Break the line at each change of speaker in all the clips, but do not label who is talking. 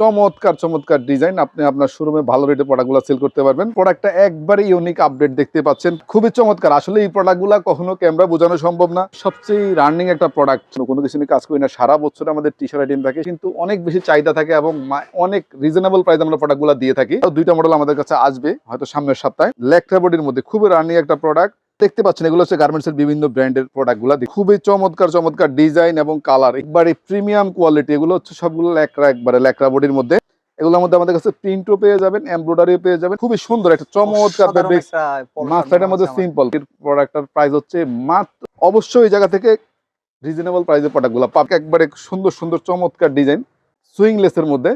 চমৎকার চমৎকার ডিজাইন আপনি আপনার শোরুমে ভালো রেটে প্রোডাক্টগুলো সেল করতে পারবেন। প্রোডাক্টটা একবারে ইউনিক আপডেট দেখতে পাচ্ছেন। খুবই চমৎকার। আসলে এই প্রোডাক্টগুলো কখনো ক্যামেরা বোঝানো সম্ভব না। সবচেয়ে রানিং একটা প্রোডাক্ট কোনো কিছু নিয়ে কাজ করি না। সারা বছর আমাদের টি শার্ট আইটেম থাকে। কিন্তু অনেক বেশি চাহিদা থাকে এবং অনেক রিজনেবল প্রাইস আমরা প্রোডাক্টগুলো দিয়ে থাকি। দুইটা মডেল আমাদের কাছে আসবে, হয়তো সামনের সপ্তাহে। লেকটা বডির মধ্যে খুবই রানিং একটা প্রোডাক্ট দেখতে পাচ্ছেন এগুলো হচ্ছে গার্মেন্টস এর বিভিন্ন ব্র্যান্ডের প্রোডাক্টগুলা। খুবই চমৎকার চমৎকার ডিজাইন এবং কালার একবারে প্রিমিয়াম কোয়ালিটি এগুলো হচ্ছে সবগুলো ল্যাকড়া একবারে ল্যাকড়া বডির মধ্যে। এগুলোর মধ্যে আমাদের কাছে প্রিন্টও পেয়ে যাবেন এমব্রয়ডারিও পেয়ে যাবেন। খুবই সুন্দর একটা চমৎকার ফেব্রিক্স মাস্টারের মধ্যে সিম্পল প্রোডাক্টটার প্রাইস হচ্ছে মাত্র অবশ্যই এই জায়গা থেকে রিজনেবল প্রাইসের প্রোডাক্টগুলো পাক একবারে সুন্দর সুন্দর চমৎকার ডিজাইন সুইংলেসের মধ্যে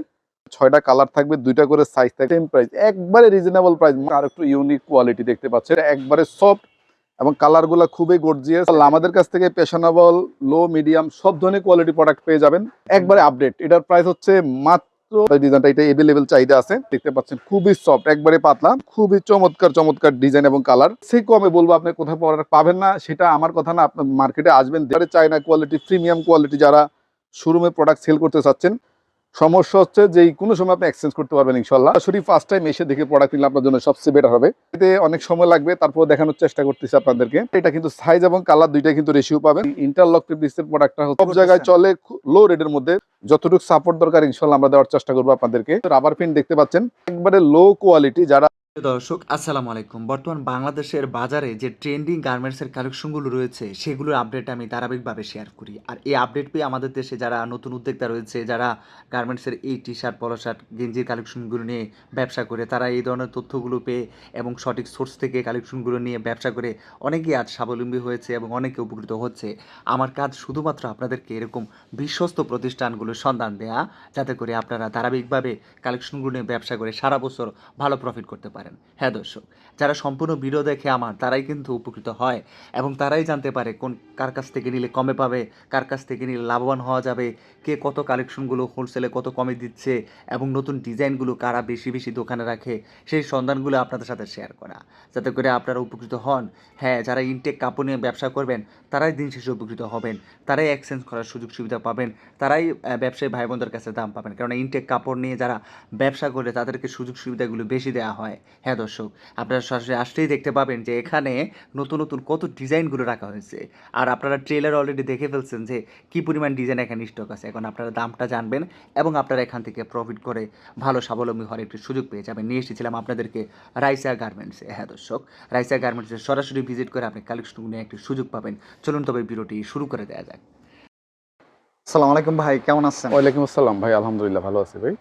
ছয়টা কালার থাকবে দুইটা করে সাইজ থাকবে সেম প্রাইস একবারে রিজনেবল প্রাইস আর একটু ইউনিক কোয়ালিটি দেখতে পাচ্ছেন। একবারে সফট এবং কালারগুলো খুবই গর্জিয়াস আমাদের কাছ থেকে পেশানেবল লো মিডিয়াম সব ধরনের কোয়ালিটি প্রোডাক্ট পেয়ে যাবেন। একবারে আপডেট এটার প্রাইস হচ্ছে মাত্র ডিজাইনটা এটা এভেলেবেল চাহিদা আছে। দেখতে পাচ্ছেন, খুবই সফট একবারে পাতলা। খুবই চমৎকার চমৎকার ডিজাইন এবং কালার সেই কমে বলব, আপনি কোথাও প্রোডাক্ট পাবেন না। সেটা আমার কথা না আপনার মার্কেটে আসবেন চায়না কোয়ালিটি প্রিমিয়াম কোয়ালিটি যারা শোরুমে প্রোডাক্ট সেল করতে চাচ্ছেন সমস্যা হচ্ছে যে কোনো সময় আপনি এক্সচেঞ্জ করতে পারবেন ইনশাল্লাহ সরি ফার্স্ট টাইম এসে দেখে প্রোডাক্ট নিলে আপনার জন্য সবচেয়ে বেটার হবে। এতে অনেক সময় লাগবে তারপর দেখানোর চেষ্টা করতেছি আপনাদেরকে। এটা কিন্তু সাইজ এবং কালার দুইটা কিন্তু রেশিও পাবেন। ইন্টারলক ডিসের প্রোডাক্টটা সব জায়গায় চলে লো রেটের মধ্যে। যতটুকু সাপোর্ট দরকার ইনশাল্লাহ আমরা দেওয়ার চেষ্টা করব আপনাদেরকে। রাবার পিন দেখতে পাচ্ছেন একবারে লো কোয়ালিটি যারা
দর্শক, আসসালামু আলাইকুম। বর্তমান বাংলাদেশের বাজারে যে ট্রেন্ডিং গার্মেন্টসের কালেকশনগুলো রয়েছে, সেগুলোর আপডেট আমি ধারাবাহিকভাবে শেয়ার করি। আর এই আপডেট পেয়ে আমাদের দেশে যারা নতুন উদ্যোক্তা রয়েছে, যারা গার্মেন্টসের এই টি শার্ট পলো শার্ট গেঞ্জির কালেকশনগুলো নিয়ে ব্যবসা করে, তারা এই ধরনের তথ্যগুলো পেয়ে এবং সঠিক সোর্স থেকে কালেকশনগুলো নিয়ে ব্যবসা করে অনেকেই আজ স্বাবলম্বী হয়েছে এবং অনেকে উপকৃত হচ্ছে। আমার কাজ শুধুমাত্র আপনাদেরকে এরকম বিশ্বস্ত প্রতিষ্ঠানগুলোর সন্ধান দেয়া, যাতে করে আপনারা ধারাবাহিকভাবে কালেকশনগুলো নিয়ে ব্যবসা করে সারা বছর ভালো প্রফিট করতে পারেন। হ্যাঁ দর্শক যারা সম্পূর্ণ ভিডিও দেখে আমার, তারাই কিন্তু উপকৃত হয় এবং তারাই জানতে পারে কোন, কার কাছ থেকে নিলে কমে পাবে, কার কাছ থেকে নিলে লাভবান হওয়া যাবে, কে কত কালেকশনগুলো হোলসেলে কত কমে দিচ্ছে এবং নতুন ডিজাইনগুলো কারা বেশি বেশি দোকানে রাখে, সেই সন্ধানগুলো আপনাদের সাথে শেয়ার করা। যাতে করে আপনারা উপকৃত হন। হ্যাঁ যারা ইনটেক কাপড় নিয়ে ব্যবসা করবেন, তারাই দিন শেষে উপকৃত হবেন। তারাই এক্সচেঞ্জ করার সুযোগ সুবিধা পাবেন। তারাই ব্যবসায়ী ভাই বোনদের কাছে দাম পাবেন। কারণ ইনটেক কাপড় নিয়ে যারা ব্যবসা করে, তাদেরকে সুযোগ সুবিধাগুলো বেশি দেওয়া হয়। হ্যাঁ দর্শক, আপনারা সরাসরি আসলেই দেখতে পাবেন যে এখানে নতুন নতুন কত ডিজাইনগুলো রাখা হয়েছে। আর আপনারা ট্রেলার অলরেডি দেখে ফেলছেন যে কী পরিমাণ ডিজাইন এখানে স্টক আছে। এখন আপনারা দামটা জানবেন এবং আপনারা এখান থেকে প্রফিট করে ভালো স্বাবলম্বী হওয়ার একটি সুযোগ পেয়ে যাবেন। নিয়ে এসেছিলাম আপনাদেরকে রাইসা গার্মেন্টসে হ্যাঁ দর্শক রাইসা গার্মেন্টসে সরাসরি ভিজিট করে আপনি কালেকশনগুলো নিয়ে একটি সুযোগ পাবেন। চলুন তবে ভিডিওটি শুরু করে দেওয়া যাক।
আসসালামু আলাইকুম ভাই কেমন আছেন?
ওয়ালাইকুম আসসালাম ভাই আলহামদুলিল্লাহ ভালো আছি ভাই।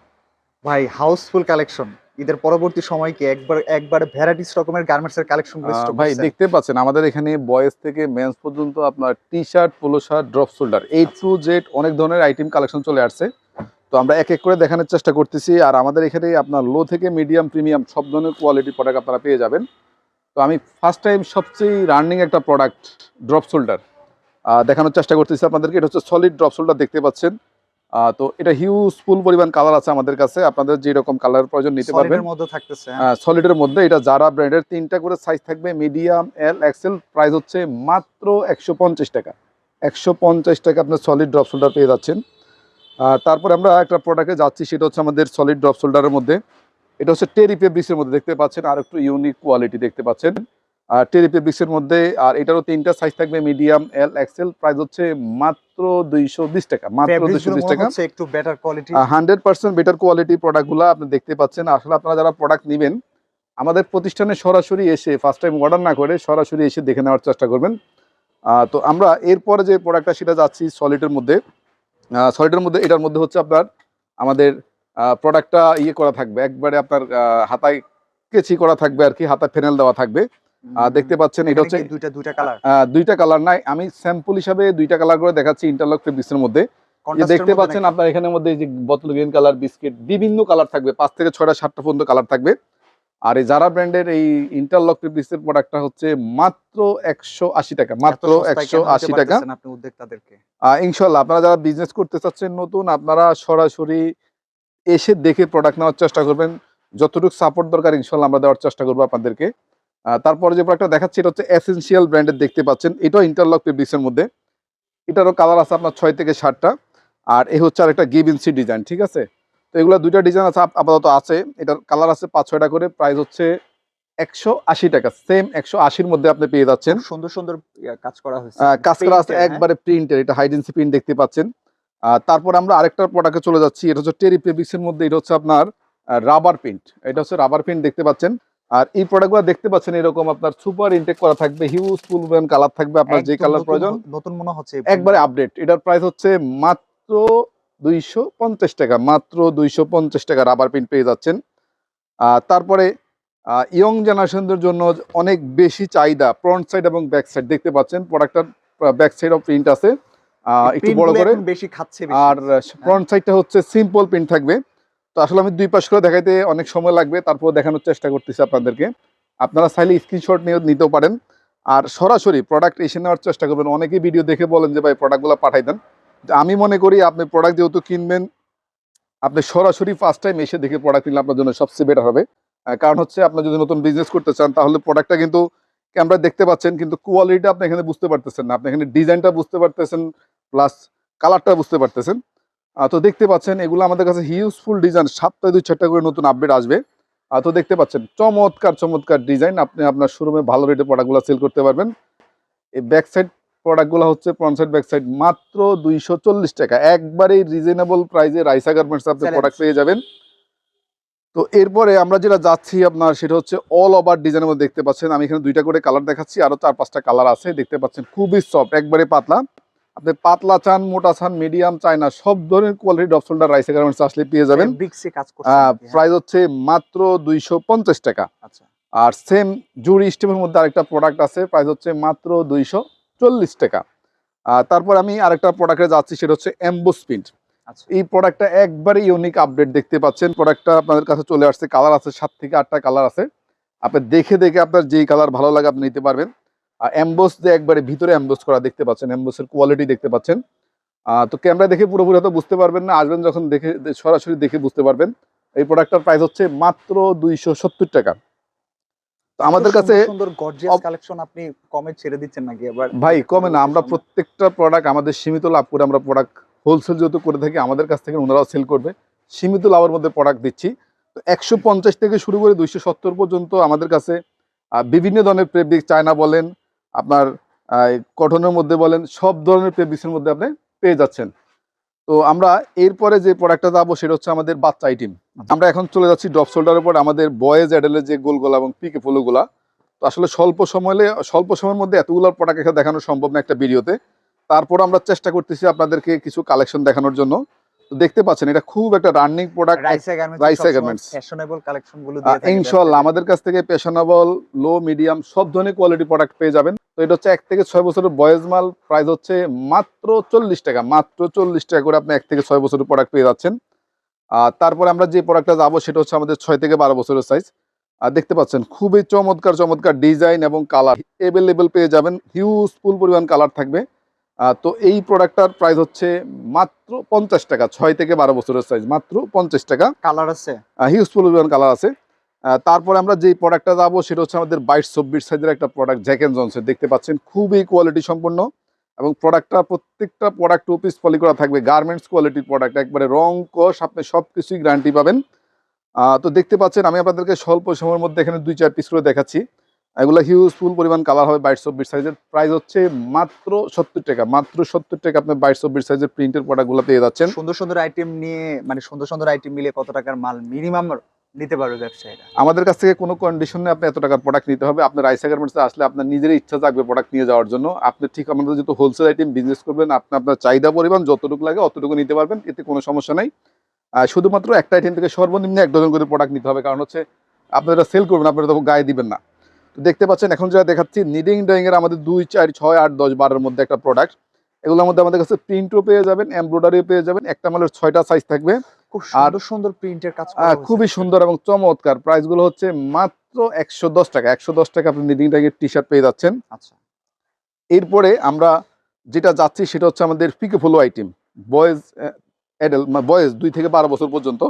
ভাই হাউসফুল কালেকশন ঈদের পরবর্তী সময় কি একবার একবার ভ্যারাইটিস রকমের গার্মেন্টস এর কালেকশন
ভাই দেখতে পাচ্ছেন আমাদের এখানে বয়েজ থেকে মেন্স পর্যন্ত আপনার T shirt polo shirt drop shoulder A to Z অনেক ধরনের আইটেম কালেকশন চলে আসছে। তো আমরা এক এক করে দেখানোর চেষ্টা করতেছি আর আমাদের এখানে আপনার লো থেকে মিডিয়াম প্রিমিয়াম সব ধরনের কোয়ালিটি প্রোডাক্ট আপনারা পেয়ে যাবেন। তো আমি ফার্স্ট টাইম সবচেয়ে রানিং একটা প্রোডাক্ট ড্রপ শোল্ডার দেখানোর চেষ্টা করতেছি আপনাদেরকে এটা হচ্ছে সলিড ড্রপ শোল্ডার দেখতে পাচ্ছেন। তো এটা হিউজ ফুল পরিমাণ কালার আছে আমাদের কাছে। আপনাদের যেরকম কালার প্রয়োজন নিতে পারবেন।
মধ্যে থাকতেছে হ্যাঁ?
সলিডের মধ্যে এটা যারা ব্র্যান্ডের তিনটা করে সাইজ থাকবে মিডিয়াম এল এক্সেল প্রাইস হচ্ছে মাত্র একশো পঞ্চাশ টাকা। একশো পঞ্চাশ টাকা আপনার সলিড ড্রপ শোল্ডার পেয়ে যাচ্ছেন। আর তারপরে আমরা একটা প্রোডাক্টে যাচ্ছি সেটা হচ্ছে আমাদের সলিড ড্রপ শোল্ডারের মধ্যে। এটা হচ্ছে টেরি ফেব্রিক্সের মধ্যে দেখতে পাচ্ছেন আর একটু ইউনিক কোয়ালিটি দেখতে পাচ্ছেন। আর টেরি ফেব্রিক্সের মধ্যে আর এটারও তিনটা সাইজ থাকবে মিডিয়াম এল এক্সেল প্রাইস হচ্ছে মাত্র দুইশো বিশ টাকা মাত্র দুইশো বিশ টাকা।
একটু better quality
hundred percent better quality প্রোডাক্টগুলো আপনি দেখতে পাচ্ছেন। আসলে আপনারা যারা প্রোডাক্ট নেবেন আমাদের প্রতিষ্ঠানে সরাসরি এসে ফার্স্ট টাইম অর্ডার না করে সরাসরি এসে দেখে নেওয়ার চেষ্টা করবেন। তো আমরা এরপরে যে প্রোডাক্টটা সেটা যাচ্ছি সলিডের মধ্যে। সলিডের মধ্যে এটার মধ্যে হচ্ছে আপনার আমাদের প্রোডাক্টটা ইয়ে করা থাকবে। একবারে আপনার হাতায় কেচি করা থাকবে আর কি হাতায় ফেনেল দেওয়া থাকবে। দেখতে পাচ্ছেন এটা হচ্ছে
দুইটা দুইটা কালার
দুইটা কালার নাই। আমি স্যাম্পল হিসাবে দুইটা কালার করে দেখাচ্ছি ইন্টারলক ফেব্রিক্সের মধ্যে। দেখতে পাচ্ছেন আপনার এখানের মধ্যে এই যে বোতল গ্রিন কালার বিস্কিট বিভিন্ন কালার থাকবে। পাঁচ থেকে ছয়টা সাতটা পর্যন্ত কালার থাকবে। আর এই যারা ব্র্যান্ডের এই ইন্টারলক ফেব্রিক্সের প্রোডাক্টটা হচ্ছে মাত্র একশো আশি টাকা মাত্র একশো আশি টাকা। ইনশাল্লাহ আপনারা যারা বিজনেস করতে চাচ্ছেন নতুন আপনারা সরাসরি এসে দেখে প্রোডাক্ট নেওয়ার চেষ্টা করবেন। যতটুকু সাপোর্ট দরকার ইনশাল্লাহ আমরা দেওয়ার চেষ্টা করব আপনাদেরকে। তারপরে যে প্রোডাক্টটা দেখাচ্ছি এটা হচ্ছে এসেন্সিয়াল ব্র্যান্ডের দেখতে পাচ্ছেন। এটাও ইন্টারলক ফেব্রিক্সের মধ্যে। এটারও কালার আছে আপনার ছয় থেকে সাতটা। আর এই হচ্ছে আরেকটা গিভ ইনসি ডিজাইন ঠিক আছে? তো এগুলো দুইটা ডিজাইন আছে আপাতত আছে। এটার কালার আছে পাঁচ ছয়টা করে। প্রাইস হচ্ছে একশো আশি টাকা। সেম একশো আশির মধ্যে আপনি পেয়ে যাচ্ছেন।
সুন্দর সুন্দর কাজ করা হয়েছে।
কাজ করা আছে
হ্যাঁ?
একবারে প্রিন্টের এটা হাইডেন্সি প্রিন্ট দেখতে পাচ্ছেন। তারপর আমরা আরেকটা প্রোডাক্টে চলে যাচ্ছি। এটা হচ্ছে টেরি ফেব্রিক্স এর মধ্যে। এটা হচ্ছে আপনার রাবার প্রিন্ট এটা হচ্ছে রাবার প্রিন্ট দেখতে পাচ্ছেন। আর এই প্রোডাক্টগুলো দেখতে পাচ্ছেন এরকম আপনার সুপার ইনটেক করা থাকবে হিউজ ফুল কালার থাকবে আপনার যে কালার প্রয়োজন।
নতুন মনে হচ্ছে
একবারে আপডেট এটার প্রাইস হচ্ছে মাত্র দুইশো পঞ্চাশ টাকা মাত্র দুইশো পঞ্চাশ টাকা রাবার প্রিন্ট পেয়ে যাচ্ছেন। আর তারপরে ইয়ং জেনারেশনদের জন্য অনেক বেশি চাহিদা ফ্রন্ট সাইড এবং ব্যাক সাইড দেখতে পাচ্ছেন প্রোডাক্টটার ব্যাক সাইড অফ প্রিন্ট আছে। একটু বড় করে।
বেশি খাচ্ছে।
আর ফ্রন্ট সাইডটা হচ্ছে সিম্পল প্রিন্ট থাকবে। আসলে আমি দুই পাশ করে দেখাইতে অনেক সময় লাগবে তারপর দেখানোর চেষ্টা করতেছি আপনাদেরকে। আপনারা চাইলে স্ক্রিনশট নিয়ে নিতেও পারেন। আর সরাসরি প্রোডাক্ট এসে নেওয়ার চেষ্টা করবেন। অনেকেই ভিডিও দেখে বলেন যে, ভাই প্রোডাক্টগুলো পাঠাই দেন। আমি মনে করি আপনি প্রোডাক্ট যেহেতু কিনবেন, আপনি সরাসরি ফার্স্ট টাইম এসে দেখে প্রোডাক্ট কিনলে আপনার জন্য সবচেয়ে বেটার হবে। কারণ হচ্ছে আপনি যদি নতুন বিজনেস করতে চান, তাহলে প্রোডাক্টটা কিন্তু ক্যামেরা দেখতে পাচ্ছেন, কিন্তু কোয়ালিটিটা আপনি এখানে বুঝতে পারতেছেন না। আপনি এখানে ডিজাইনটা বুঝতে পারতেছেন প্লাস কালারটা বুঝতে পারতেছেন। তো দেখতে পাচ্ছেন এগুলো আমাদের কাছে হিউজফুল ডিজাইন সপ্তাহে দুই চারটা করে নতুন আপডেট আসবে। তো দেখতে পাচ্ছেন চমৎকার চমৎকার ডিজাইন আপনি আপনার শোরুমে ভালো রেটে প্রোডাক্টগুলো সেল করতে পারবেন। এই ব্যাক সাইড প্রোডাক্টগুলো হচ্ছে ফ্রন্ট সাইড ব্যাক সাইড মাত্র দুইশো চল্লিশ টাকা। একবারেই রিজনেবল প্রাইসে রাইসা গার্মেন্টস আপনি প্রোডাক্ট পেয়ে যাবেন। তো এরপরে আমরা যেটা যাচ্ছি আপনার সেটা হচ্ছে অল ওভার ডিজাইনের মধ্যে দেখতে পাচ্ছেন। আমি এখানে দুইটা করে কালার দেখাচ্ছি আরও চার পাঁচটা কালার আছে। দেখতে পাচ্ছেন খুবই সফট একবারে পাতলা। আপনি পাতলা চান মোটা চান মিডিয়াম চাই না সব ধরনের quality drop shoulder Raisa garments আসলে পেয়ে যাবেন।
নাকি, হ্যাঁ?
প্রাইস হচ্ছে মাত্র দুইশো পঞ্চাশ টাকা।
আচ্ছা।
আর সেম জুরি স্টেপের মধ্যে আরেকটা প্রোডাক্ট আছে প্রাইস হচ্ছে মাত্র দুইশো চল্লিশ টাকা। আর তারপর আমি আরেকটা প্রোডাক্টে যাচ্ছি সেটা হচ্ছে প্রিন্ট
আচ্ছা।
এই প্রোডাক্টটা একবারে ইউনিক আপডেট দেখতে পাচ্ছেন। প্রোডাক্টটা আপনাদের কাছে চলে আসছে কালার আছে সাত থেকে আটটা কালার আছে। আপনি দেখে দেখে আপনার যেই কালার ভালো লাগে আপনি নিতে পারবেন। আর এম্বোস যে একবারে ভিতরে অ্যাম্বোস করা দেখতে পাচ্ছেন অ্যাম্বোসের কোয়ালিটি দেখতে পাচ্ছেন। তো ক্যামেরা দেখে পুরোপুরি হয়তো বুঝতে পারবেন না আসবেন যখন দেখে সরাসরি দেখে বুঝতে পারবেন। এই প্রোডাক্টটার প্রাইস হচ্ছে মাত্র দুইশো সত্তর টাকা। তো আমাদের কাছে
সুন্দর সুন্দর গর্জিয়াস কালেকশন আপনি কমে ছেড়ে দিচ্ছেন নাকি আবার?
ভাই কমে না আমরা প্রত্যেকটা প্রোডাক্ট আমাদের সীমিত লাভ করে আমরা প্রোডাক্ট হোলসেল যেহেতু করে থাকি আমাদের কাছ থেকে ওনারাও সেল করবে। সীমিত লাভের মধ্যে প্রোডাক্ট দিচ্ছি। তো একশো পঞ্চাশ থেকে শুরু করে দুইশো সত্তর পর্যন্ত আমাদের কাছে বিভিন্ন ধরনের ফেব্রিক চায়না বলেন আপনার কটনের মধ্যে বলেন, সব ধরনের ফেব্রিক্সের মধ্যে আপনি পেয়ে যাচ্ছেন। তো আমরা এরপরে যে প্রোডাক্টটা যাব সেটা হচ্ছে আমাদের বাচ্চা আইটেম আমরা এখন চলে যাচ্ছি ড্রপ শোল্ডারের পর আমাদের বয়েজ অ্যাডেলের যে গোলগোলা এবং পিকে ফুলগুলা তো আসলে স্বল্প সময়ে, স্বল্প সময়ের মধ্যে এতগুলো প্রোডাক্ট এখানে দেখানো সম্ভব না একটা ভিডিওতে তারপর আমরা চেষ্টা করতেছি আপনাদেরকে কিছু কালেকশন দেখানোর জন্য। দেখতে পাচ্ছেন এটা খুব একটা running product
Raisa garments fashionable কালেকশনগুলো
ইনশাল্লাহ আমাদের কাছ থেকে পেশনেবল লো মিডিয়াম সব ধরনের কোয়ালিটি প্রোডাক্ট পেয়ে যাবেন। তো এটা হচ্ছে এক থেকে ছয় বছরের বয়েজ মাল প্রাইস হচ্ছে মাত্র চল্লিশ টাকা মাত্র চল্লিশ টাকা করে আপনি এক থেকে ছয় বছরের প্রোডাক্ট পেয়ে যাচ্ছেন। আর তারপরে আমরা যে প্রোডাক্টটা যাব সেটা হচ্ছে আমাদের ছয় থেকে বারো বছরের সাইজ আর দেখতে পাচ্ছেন খুবই চমৎকার চমৎকার ডিজাইন এবং কালার এভেলেবেল পেয়ে যাবেন। হিউজ ফুল পরিমাণ কালার থাকবে। তো এই প্রোডাক্টটার প্রাইস হচ্ছে মাত্র পঞ্চাশ টাকা ছয় থেকে বারো বছরের সাইজ মাত্র পঞ্চাশ টাকা।
কালার আছে।
হিউজফুল পরিমাণ কালার আছে। তারপরে আমরা যে প্রোডাক্টটা যাব সেটা হচ্ছে আমাদের বাইশ চব্বিশ সাইজের একটা প্রোডাক্ট জ্যাকেন জনসের দেখতে পাচ্ছেন খুবই কোয়ালিটি সম্পন্ন। এবং প্রোডাক্টটা প্রত্যেকটা প্রোডাক্ট টু পিস পলি করা থাকবে। গার্মেন্টস কোয়ালিটির প্রোডাক্ট একবারে রং কষ আপনি সব কিছুই গ্যারান্টি পাবেন তো দেখতে পাচ্ছেন আমি আপনাদেরকে স্বল্প সময়ের মধ্যে এখানে দুই চার পিস করে দেখাচ্ছি। এগুলো হিউজফুল পরিমাণ কালার হবে বাইশ চব্বিশ সাইজের প্রাইস হচ্ছে মাত্র সত্তর টাকা। মাত্র সত্তর টাকা আপনি বাইশ চব্বিশ সাইজের প্রিন্টের প্রোডাক্টগুলো পেয়ে যাচ্ছেন।
সুন্দর সুন্দর আইটেম নিয়ে মানে সুন্দর সুন্দর আইটেম মিলে কত টাকার মাল মিনিমাম নিতে পারবে ব্যবসায়ীরা?
আমাদের কাছ থেকে কোনো কন্ডিশনে আপনি এত টাকার প্রোডাক্ট নিতে হবে। আপনার রাইসা গার্মেন্টসে আসলে আপনার নিজেরই ইচ্ছা থাকবে প্রোডাক্ট নিয়ে যাওয়ার জন্য। আপনি ঠিক আমাদের যেহেতু হোলসেল আইটেম বিজনেস করবেন আপনি আপনার চাহিদা পরিমাণ যতটুকু লাগে অতটুকু নিতে পারবেন এতে কোনো সমস্যা নেই। আর শুধুমাত্র একটা আইটেম থেকে সর্বনিম্ন এক ডজন করে প্রোডাক্ট নিতে হবে। কারণ হচ্ছে আপনারা সেল করবেন আপনারা তখন গায়ে দিবেন না। তো দেখতে পাচ্ছেন এখন যেটা দেখাচ্ছি নিডিং ড্রয়িং এর আমাদের দুই চার ছয় আট দশ বারোর মধ্যে একটা প্রোডাক্ট এগুলোর মধ্যে আমাদের কাছে প্রিন্টও পেয়ে যাবেন এমব্রয়ডারিও পেয়ে যাবেন। একটা মালের ছয়টা সাইজ থাকবে।
খুব সুন্দর সুন্দর প্রিন্টের কাজ।
খুবই সুন্দর এবং চমৎকার। প্রাইসগুলো হচ্ছে মাত্র একশো দশ টাকা। একশো দশ টাকা আপনি নিডিং ট্যাগের টি শার্ট পেয়ে যাচ্ছেন।
আচ্ছা।
এরপরে আমরা যেটা যাচ্ছি সেটা হচ্ছে আমাদের পিকে follow item boys adult boys দুই থেকে বারো বছর পর্যন্ত।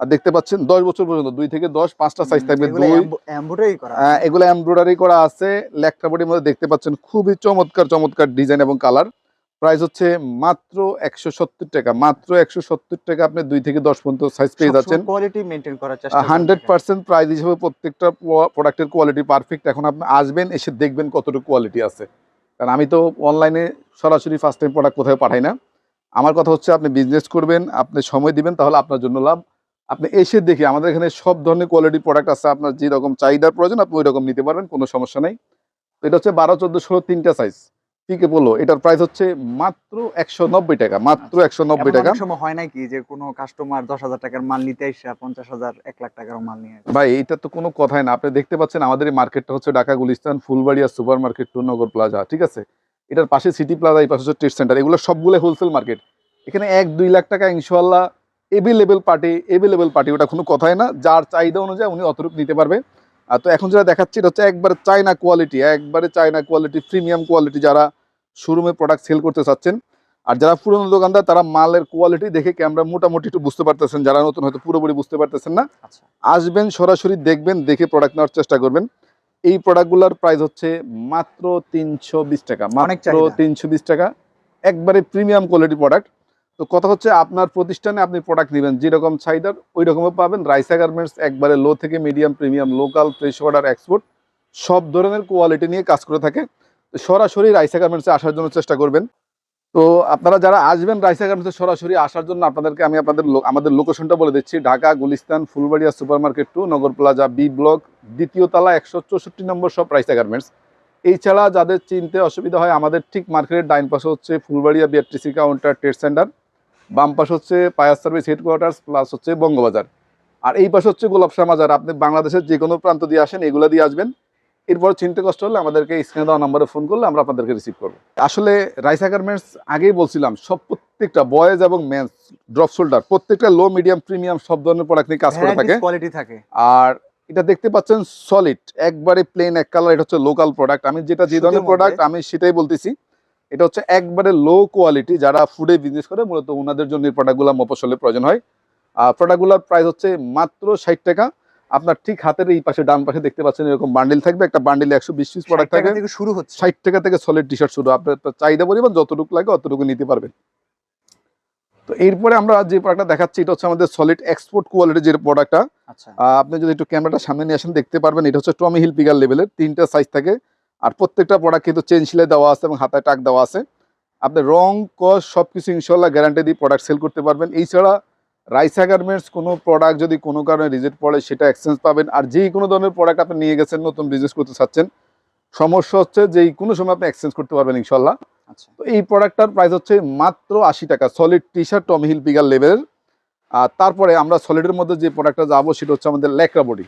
আর দেখতে পাচ্ছেন দশ বছর পর্যন্ত দুই থেকে দশ পাঁচটা সাইজ থাকবে
এগুলো এমব্রয়ডারি করা
আছে। লেকটা বডির মধ্যে দেখতে পাচ্ছেন খুবই চমৎকার চমৎকার ডিজাইন এবং কালার প্রাইস হচ্ছে মাত্র একশো সত্তর টাকা। মাত্র একশো সত্তর টাকা আপনি দুই থেকে দশ পর্যন্ত সাইজ পেয়ে যাচ্ছেন।
কোয়ালিটি মেনটেন করার চেষ্টা
হান্ড্রেড পার্সেন্ট প্রাইস হিসেবে প্রত্যেকটা প্রোডাক্টের কোয়ালিটি পারফেক্ট এখন আপনি আসবেন এসে দেখবেন কতটুকু কোয়ালিটি আছে। কারণ আমি তো অনলাইনে সরাসরি ফার্স্ট টাইম প্রোডাক্ট কোথাও পাঠাই না। আমার কথা হচ্ছে আপনি বিজনেস করবেন আপনি সময় দিবেন তাহলে আপনার জন্য লাভ। আপনি এসে দেখে আমাদের এখানে সব ধরনের কোয়ালিটি প্রোডাক্ট আছে আপনার যে রকম চাহিদার প্রয়োজন আপনি ওই রকম নিতে পারবেন কোনো সমস্যা নেই। তো এটা হচ্ছে বারো চোদ্দ ষোলো তিনটা সাইজ পিকে বলল? এটার প্রাইস হচ্ছে মাত্র একশো নব্বই টাকা মাত্র একশো নব্বই টাকা।
সময় হয় নাকি যে কোনো কাস্টমার দশ হাজার টাকার মাল নিতে এসে পঞ্চাশ হাজার এক লাখ টাকার মাল নিয়ে
ভাই এটা তো কোনো কথাই না। আপনি দেখতে পাচ্ছেন আমাদের এই মার্কেটটা হচ্ছে Dhaka Gulistan Fulbaria super market two Nagar plaza ঠিক আছে? এটার পাশে সিটি প্লাজা এই পাশে ট্রেড সেন্টার এগুলো সবগুলো হোলসেল মার্কেট এখানে এক দুই লাখ টাকা ইনশাল্লাহ এভেলেবেল পার্টি এভেলেবেল পার্টি ওটা কোনো কথাই না। যার চাহিদা অনুযায়ী উনি অতটুকু নিতে পারবে। আর তো এখন যেটা দেখাচ্ছি এটা হচ্ছে একবারে চায়না কোয়ালিটি একবারে চায়না কোয়ালিটি প্রিমিয়াম কোয়ালিটি যারা শোরুমে প্রোডাক্ট সেল করতে চাচ্ছেন। আর যারা পুরনো দোকানদার তারা মালের কোয়ালিটি দেখে ক্যামেরা মোটামুটি একটু বুঝতে পারতেছেন? যারা নতুন হয়তো পুরোপুরি বুঝতে পারতেছেন না।
আচ্ছা।
আসবেন সরাসরি দেখবেন দেখে প্রোডাক্ট নেওয়ার চেষ্টা করবেন। এই প্রোডাক্টগুলোর প্রাইস হচ্ছে মাত্র তিনশো বিশ টাকা মাত্র তিনশো বিশ টাকা। একবারে প্রিমিয়াম কোয়ালিটি প্রোডাক্ট তো কথা হচ্ছে আপনার প্রতিষ্ঠানে আপনি প্রোডাক্ট নেবেন। যেরকম চাহিদার ওই রকমও পাবেন। রাইসা গার্মেন্টস একবারে লো থেকে medium premium local fresh order export সব ধরনের কোয়ালিটি নিয়ে কাজ করে থাকে। সরাসরি রাইসা গার্মেন্টসে আসার জন্য চেষ্টা করবেন। তো আপনারা যারা আসবেন রাইসা গার্মেন্টসে সরাসরি আসার জন্য, আপনাদেরকে আমি আপনাদের আমাদের লোকেশনটা বলে দিচ্ছি। Dhaka, Gulistan, Fulbaria super market two Nagar plaza B block দ্বিতীয় তলা, একশো চৌষট্টি নম্বর সব রাইসা গার্মেন্টস এছাড়া যাদের চিনতে অসুবিধা হয়, আমাদের ঠিক মার্কেটের ডাইন পাশে হচ্ছে Fulbaria BRTC counter trade centre বাম পাশ হচ্ছে ফায়ার সার্ভিস হেডকোয়ার্টার্স প্লাস হচ্ছে বঙ্গবাজার। আর এই পাশে হচ্ছে গোলাপশাহ মাজার আপনি বাংলাদেশের যে কোনো প্রান্ত দিয়ে আসেন এগুলো দিয়ে আসবেন। এরপর চিনতে কষ্ট হলে আমাদেরকে স্ক্রিনে দেওয়া নাম্বারে ফোন করলে আমরা আপনাদেরকে রিসিভ করব। আসলে রাইসা গার্মেন্টস আগেই বলছিলাম সব প্রত্যেকটা বয়েজ এবং মেন্স ড্রপ শোল্ডার প্রত্যেকটা লো মিডিয়াম প্রিমিয়াম সব ধরনের প্রোডাক্ট নিয়ে কাজ করে থাকে।
কোয়ালিটি থাকে।
আর এটা দেখতে পাচ্ছেন সলিড একবারে প্লেন এক কালার এটা হচ্ছে লোকাল প্রোডাক্ট আমি যেটা যে ধরনের প্রোডাক্ট আমি সেটাই বলতেছি। এটা হচ্ছে একবারে লো কোয়ালিটি যারা ফুডে বিজনেস করে মূলত ওনাদের জন্য এই প্রোডাক্টগুলো মফসলের প্রয়োজন হয়। আর প্রোডাক্টগুলোর প্রাইস হচ্ছে মাত্র ষাট টাকা। আপনার ঠিক হাতের এই পাশে ডান পাশে দেখতে পাচ্ছেন এরকম বান্ডিল থাকবে। একটা বান্ডিলে একশো বিশ পিস প্রোডাক্ট
60 টাকা
থাকে।
শুরু হচ্ছে।
ষাট টাকা থেকে সলিড টি শার্ট শুরু। আপনার চাহিদা পরিমাণ যতটুকু লাগে অতটুকু নিতে পারবেন। তো এরপরে আমরা যে প্রোডাক্টটা দেখাচ্ছি এটা হচ্ছে আমাদের সলিড এক্সপোর্ট কোয়ালিটির যে প্রোডাক্টটা
আচ্ছা।
আপনি যদি একটু ক্যামেরাটা সামনে নিয়ে আসেন দেখতে পারবেন। এটা হচ্ছে টমি হিল পিগার লেভেলের তিনটা সাইজ থাকে। আর প্রত্যেকটা প্রোডাক্ট কিন্তু চেন সিলাই দেওয়া আছে এবং হাতায় টাক দেওয়া আছে। আপনি রং কস সব কিছু ইনশাল্লাহ গ্যারান্টি দিয়ে প্রোডাক্ট সেল করতে পারবেন। এছাড়া রাইসা গার্মেন্টস কোনো প্রোডাক্ট যদি কোনো কারণে রিজেক্ট পড়ে সেটা এক্সচেঞ্জ পাবেন। আর যেই কোনো ধরনের প্রোডাক্ট আপনি নিয়ে গেছেন নতুন বিজনেস করতে চাচ্ছেন সমস্যা হচ্ছে যেই কোনো সময় আপনি এক্সচেঞ্জ করতে পারবেন ইনশাল্লাহ
আচ্ছা।
তো এই প্রোডাক্টটার প্রাইস হচ্ছে মাত্র আশি টাকা। Solid T shirt Tommy Hilfiger লেভেলের আর তারপরে আমরা সলিডের মধ্যে যে প্রোডাক্টটা যাব সেটা হচ্ছে আমাদের ল্যাকরা বডি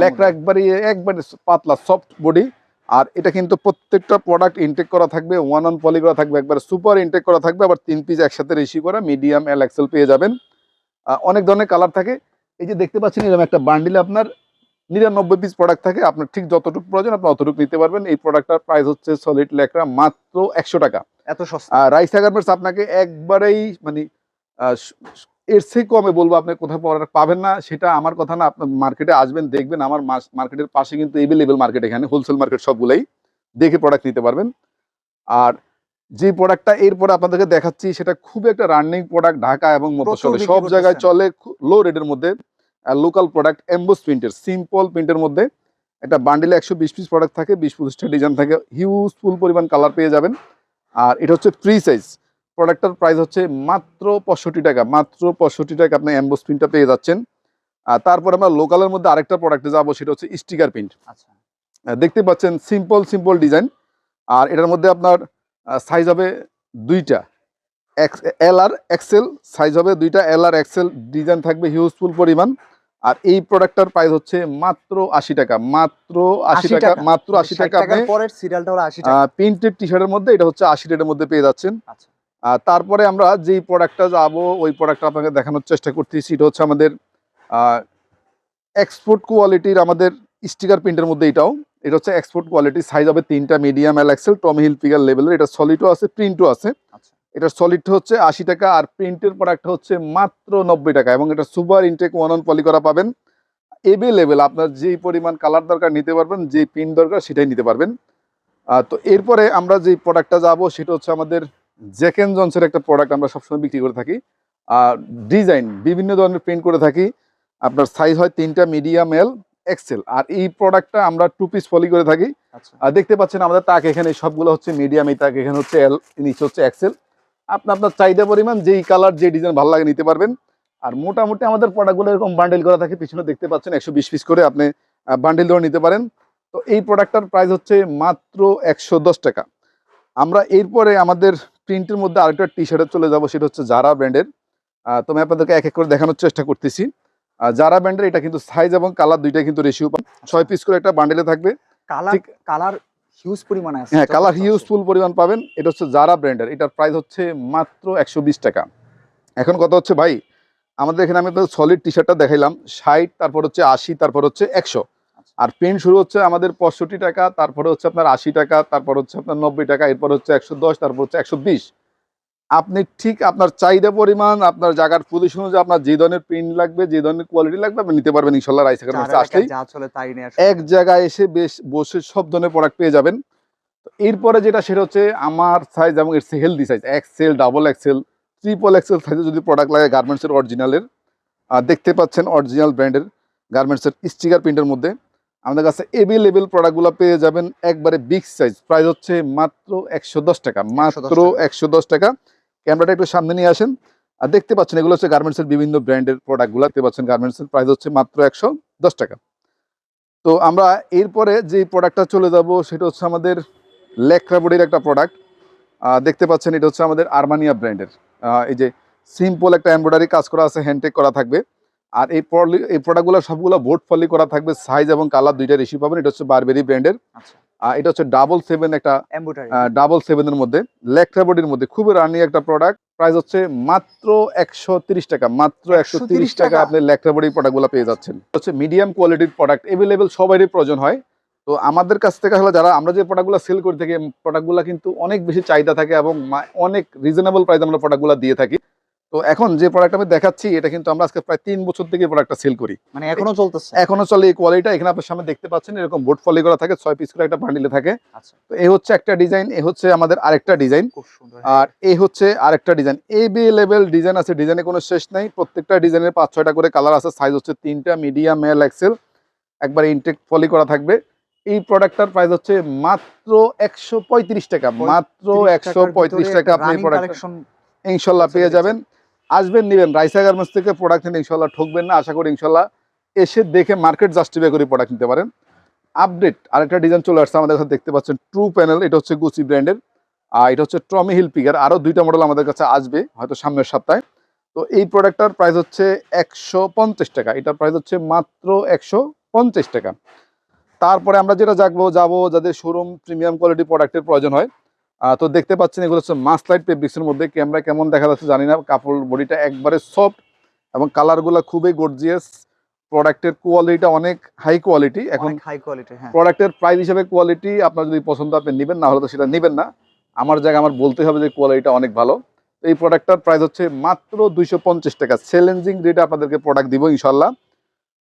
ল্যাকরা একবারে একবারে পাতলা সফট বডি আর এটা কিন্তু প্রত্যেকটা প্রোডাক্ট ইনটেক করা থাকবে ওয়ান অন পলি করা থাকবে একবারে সুপার ইনটেক করা থাকবে আবার তিন পিস একসাথে রেসি করা মিডিয়াম এল এক্সেল পেয়ে যাবেন। অনেক ধরনের কালার থাকে। এই যে দেখতে পাচ্ছেন এরকম একটা বান্ডিলে আপনার নিরানব্বই পিস প্রোডাক্ট থাকে। আপনার ঠিক যতটুকু প্রয়োজন আপনি অতটুকু নিতে পারবেন। এই প্রোডাক্টটার প্রাইস হচ্ছে সলিড ল্যাকরা মাত্র একশো টাকা।
এত সস্তা।
রাইসা গার্মেন্টস আপনাকে একবারেই মানে এর থেকে কমে বলব আপনি কোথাও প্রোডাক্ট পাবেন না সেটা আমার কথা না আপনার মার্কেটে আসবেন দেখবেন আমার মার্কেটের পাশে কিন্তু এভেলেবেল মার্কেট এখানে হোলসেল মার্কেট সবগুলোই দেখে প্রোডাক্ট নিতে পারবেন। আর যে প্রোডাক্টটা এরপরে আপনাদেরকে দেখাচ্ছি সেটা খুব একটা রানিং প্রোডাক্ট ঢাকা এবং মফস্বলে
বিক্রি
সব জায়গায় চলে লো রেটের মধ্যে লোকাল প্রোডাক্ট এম্বোস প্রিন্টের সিম্পল প্রিন্টের মধ্যে একটা বান্ডিলে একশো বিশ পিস প্রোডাক্ট থাকে বিশ পঁচিশটা ডিজাইন থাকে হিউজফুল পরিমাণ কালার পেয়ে যাবেন। আর এটা হচ্ছে ফ্রি সাইজ প্রোডাক্টটার প্রাইস হচ্ছে মাত্র পঁয়ষট্টি টাকা মাত্র পঁয়ষট্টি টাকা আপনি অ্যাম্বোস প্রিন্টটা পেয়ে যাচ্ছেন। আর তারপর আমরা লোকালের মধ্যে আরেকটা প্রোডাক্টে যাব সেটা হচ্ছে স্টিকার প্রিন্ট
আচ্ছা।
দেখতে পাচ্ছেন সিম্পল সিম্পল ডিজাইন আর এটার মধ্যে আপনার সাইজ হবে দুইটা। এক্স এল আর এক্সেল সাইজ হবে দুইটা। এল আর এক্সেল ডিজাইন থাকবে হিউজফুল পরিমাণ। আর এই প্রোডাক্টটার প্রাইস হচ্ছে মাত্র আশি টাকা মাত্র আশি টাকা। মাত্র আশি টাকা
টাকার পরের সিরিয়ালটা হলো আশি টাকা।
প্রিন্টেড টি শার্টের মধ্যে এটা হচ্ছে আশি রেটের মধ্যে পেয়ে যাচ্ছেন।
আচ্ছা।
তারপরে আমরা যেই প্রোডাক্টটা যাব ওই প্রোডাক্টটা আপনাকে দেখানোর চেষ্টা করতেছি। এটা হচ্ছে আমাদের এক্সপোর্ট কোয়ালিটির আমাদের স্টিকার প্রিন্টের মধ্যে এটাও। এটা হচ্ছে এক্সপোর্ট কোয়ালিটি সাইজ হবে তিনটা medium L XL Tom Hilfiger লেভেলের এটা সলিডও আছে প্রিন্টও আছে।
আচ্ছা।
এটার সলিডটা হচ্ছে আশি টাকা আর প্রিন্টের প্রোডাক্ট হচ্ছে মাত্র নব্বই টাকা এবং এটা super intact one on poly করা পাবেন। এভেলেবেল আপনার যেই পরিমাণ কালার দরকার নিতে পারবেন যেই প্রিন্ট দরকার সেটাই নিতে পারবেন। তো এরপরে আমরা যে প্রোডাক্টটা যাব সেটা হচ্ছে আমাদের জ্যাক এন্ড জনসের একটা প্রোডাক্ট আমরা সবসময় বিক্রি করে থাকি। আর ডিজাইন বিভিন্ন ধরনের প্রিন্ট করে থাকি। আপনার সাইজ হয় তিনটা মিডিয়াম এল এক্সেল আর এই প্রোডাক্টটা আমরা টু পিস ফলি করে থাকি।
আচ্ছা।
আর দেখতে পাচ্ছেন আমাদের তাক এখানে সবগুলো হচ্ছে মিডিয়াম এই তাক এখানে হচ্ছে এল নিচে হচ্ছে এক্সেল আপনি আপনার চাহিদা পরিমাণ যেই কালার যে ডিজাইন ভালো লাগে নিতে পারবেন। আর মোটামুটি আমাদের প্রোডাক্টগুলো এরকম বান্ডেল করা থাকে পিছনে দেখতে পাচ্ছেন একশো বিশ পিস করে আপনি বান্ডেল ধরে নিতে পারেন। তো এই প্রোডাক্টটার প্রাইস হচ্ছে মাত্র একশো দশ টাকা। আমরা এরপরে আমাদের প্রিন্টের মধ্যে আরেকটা টি শার্টে চলে যাব সেটা হচ্ছে জারা ব্র্যান্ডের তো আমি আপনাদেরকে এক এক করে দেখানোর চেষ্টা করতেছি। জারা ব্র্যান্ডের এটা কিন্তু সাইজ এবং কালার দুইটাই কিন্তু রেশিও ছয় পিস করে একটা বান্ডেলে থাকবে।
কালার কালার হিউজ পরিমাণে আছে
হ্যাঁ কালার হিউজফুল পরিমাণ পাবেন। এটা হচ্ছে জারা ব্র্যান্ডের এটার প্রাইস হচ্ছে মাত্র একশো বিশ টাকা। এখন কথা হচ্ছে ভাই আমাদের এখানে আমি সলিড টি শার্টটা দেখাইলাম। ষাট তারপর হচ্ছে আশি তারপর হচ্ছে একশো। আর পেন শুরু হচ্ছে আমাদের পঁয়ষট্টি টাকা তারপরে হচ্ছে আপনার আশি টাকা তারপর হচ্ছে আপনার নব্বই টাকা এরপর হচ্ছে একশো দশ তারপর হচ্ছে একশো বিশ। আপনি ঠিক আপনার চাহিদা পরিমাণ আপনার জায়গার পজিশন অনুযায়ী আপনার যে ধরনের প্রিন্ট লাগবে যে ধরনের কোয়ালিটি লাগবে আপনি নিতে পারবেন ইনশাল্লাহ রাইস আসলেই। এক জায়গায় এসে বেশ বসে সব ধরনের প্রোডাক্ট পেয়ে যাবেন। তো এরপরে যেটা সেটা হচ্ছে আমার সাইজ এবং এর healthy size XL double XL triple XL সাইজে যদি প্রোডাক্ট লাগে গার্মেন্টসের অরিজিনালের দেখতে পাচ্ছেন অরিজিনাল ব্র্যান্ডের গার্মেন্টসের স্টিকার প্রিন্টের মধ্যে। আমাদের কাছে এভেলেবেল প্রোডাক্টগুলো পেয়ে যাবেন একবারে বিগ সাইজ প্রাইস হচ্ছে মাত্র একশো দশ টাকা মাত্র একশো দশ টাকা। ক্যামেরাটা একটু সামনে নিয়ে আসেন। আর দেখতে পাচ্ছেন এগুলো হচ্ছে গার্মেন্টসের বিভিন্ন ব্র্যান্ডের প্রোডাক্টগুলো দেখতে পাচ্ছেন গার্মেন্টসের প্রাইস হচ্ছে মাত্র একশো দশ টাকা। তো আমরা এরপরে যে প্রোডাক্টটা চলে যাব সেটা হচ্ছে আমাদের লেক্রাবডির একটা প্রোডাক্ট দেখতে পাচ্ছেন এটা হচ্ছে আমাদের আর্মানিয়া ব্র্যান্ডের এই যে সিম্পল একটা এমব্রয়ডারি কাজ করা আছে হ্যান্ডটেক করা থাকবে। আর এই এই প্রোডাক্টগুলো সবগুলো বোর্ড ফলি করা থাকবে সাইজ এবং কালার দুইটা রেশি পাবেন। এটা হচ্ছে বারবেরি ব্র্যান্ডের
আচ্ছা।
আর এটা হচ্ছে ডাবল সেভেন একটা ডাবল সেভেনের মধ্যে। লেক্ট্রাবডির মধ্যে। খুবই রানি একটা প্রোডাক্ট প্রাইস হচ্ছে মাত্র একশো টাকা। মাত্র একশো তিরিশ টাকা
আপনি
আপনি লেক্ট্রাবডি প্রোডাক্টগুলো পেয়ে যাচ্ছেন। হচ্ছে মিডিয়াম কোয়ালিটির প্রোডাক্ট এভেলেবেল সবারই প্রয়োজন হয়। তো আমাদের কাছ থেকে আসলে যারা আমরা যে প্রোডাক্টগুলো সেল করে থাকি প্রোডাক্টগুলো কিন্তু অনেক বেশি চাহিদা থাকে এবং অনেক রিজনেবল প্রাইস আমরা প্রোডাক্টগুলো দিয়ে থাকি। তো এখন যে প্রোডাক্ট আমি দেখাচ্ছি এটা কিন্তু আমরা আজকে প্রায় তিন বছর থেকে প্রোডাক্টটা সেল করি।
মানে এখনও চলতেছে?
এখনও চলে এই কোয়ালিটিটা এখানে আপনার সামনে দেখতে পাচ্ছেন এরকম বোর্ড ফলি করা থাকে ছয় পিস করে একটা বান্ডিলে থাকে।
আচ্ছা।
তো এই হচ্ছে একটা ডিজাইন এ হচ্ছে আমাদের আরেকটা ডিজাইন আর এই হচ্ছে আরেকটা ডিজাইন এবি লেভেল ডিজাইন আছে ডিজাইনে কোনো শেষ নাই। প্রত্যেকটা ডিজাইনের পাঁচ ছয়টা করে কালার আছে। সাইজ হচ্ছে তিনটা মিডিয়াম মেল এক্সেল একবার ইনটেক ফলি করা থাকবে। এই প্রোডাক্টটার প্রাইস হচ্ছে মাত্র একশো পঁয়ত্রিশ টাকা। মাত্র একশো পঁয়ত্রিশ টাকা আপনি প্রোডাক্ট ইনশাল্লাহ পেয়ে যাবেন। আসবেন, নেবেন। রাইসা গার্মেন্টস থেকে প্রোডাক্ট নিয়ে ইনশাল্লাহ ঠকবেন না। আশা করি ইনশাল্লাহ এসে দেখে মার্কেট জাস্টিফাই করে প্রোডাক্ট নিতে পারেন। আপডেট আরেকটা ডিজাইন চলে আসছে আমাদের কাছে, দেখতে পাচ্ছেন ট্রু প্যানেল এটা হচ্ছে গুচি ব্র্যান্ডের আর এটা হচ্ছে ট্রমি হিল পিগার আরও দুইটা মডেল আমাদের কাছে আসবে, হয়তো সামনের সপ্তাহে। তো এই প্রোডাক্টটার প্রাইস হচ্ছে একশো পঞ্চাশ টাকা। এটার প্রাইস হচ্ছে মাত্র একশো পঞ্চাশ টাকা। তারপরে আমরা যেটা যাব যাব, যাদের শোরুম প্রিমিয়াম কোয়ালিটি প্রোডাক্টের প্রয়োজন হয় তো দেখতে পাচ্ছেন এগুলো হচ্ছে মাসলাইট ফেব্রিক্সের মধ্যে। ক্যামেরা কেমন দেখা যাচ্ছে জানি না। কাপড় বডিটা একবারে সফট এবং কালারগুলো খুবই গর্জিয়াস প্রোডাক্টের কোয়ালিটিটা অনেক হাই কোয়ালিটি এখন
হাই কোয়ালিটি হ্যাঁ।
প্রোডাক্টের প্রাইস হিসেবে কোয়ালিটি আপনার যদি পছন্দ আপনি নেবেন না হলে তো সেটা নেবেন না। আমার জায়গায় আমার বলতে হবে যে কোয়ালিটিটা অনেক ভালো। তো এই প্রোডাক্টটার প্রাইস হচ্ছে মাত্র দুইশো পঞ্চাশ টাকা। চ্যালেঞ্জিং রেটে আপনাদেরকে প্রোডাক্ট দিব ইনশাল্লাহ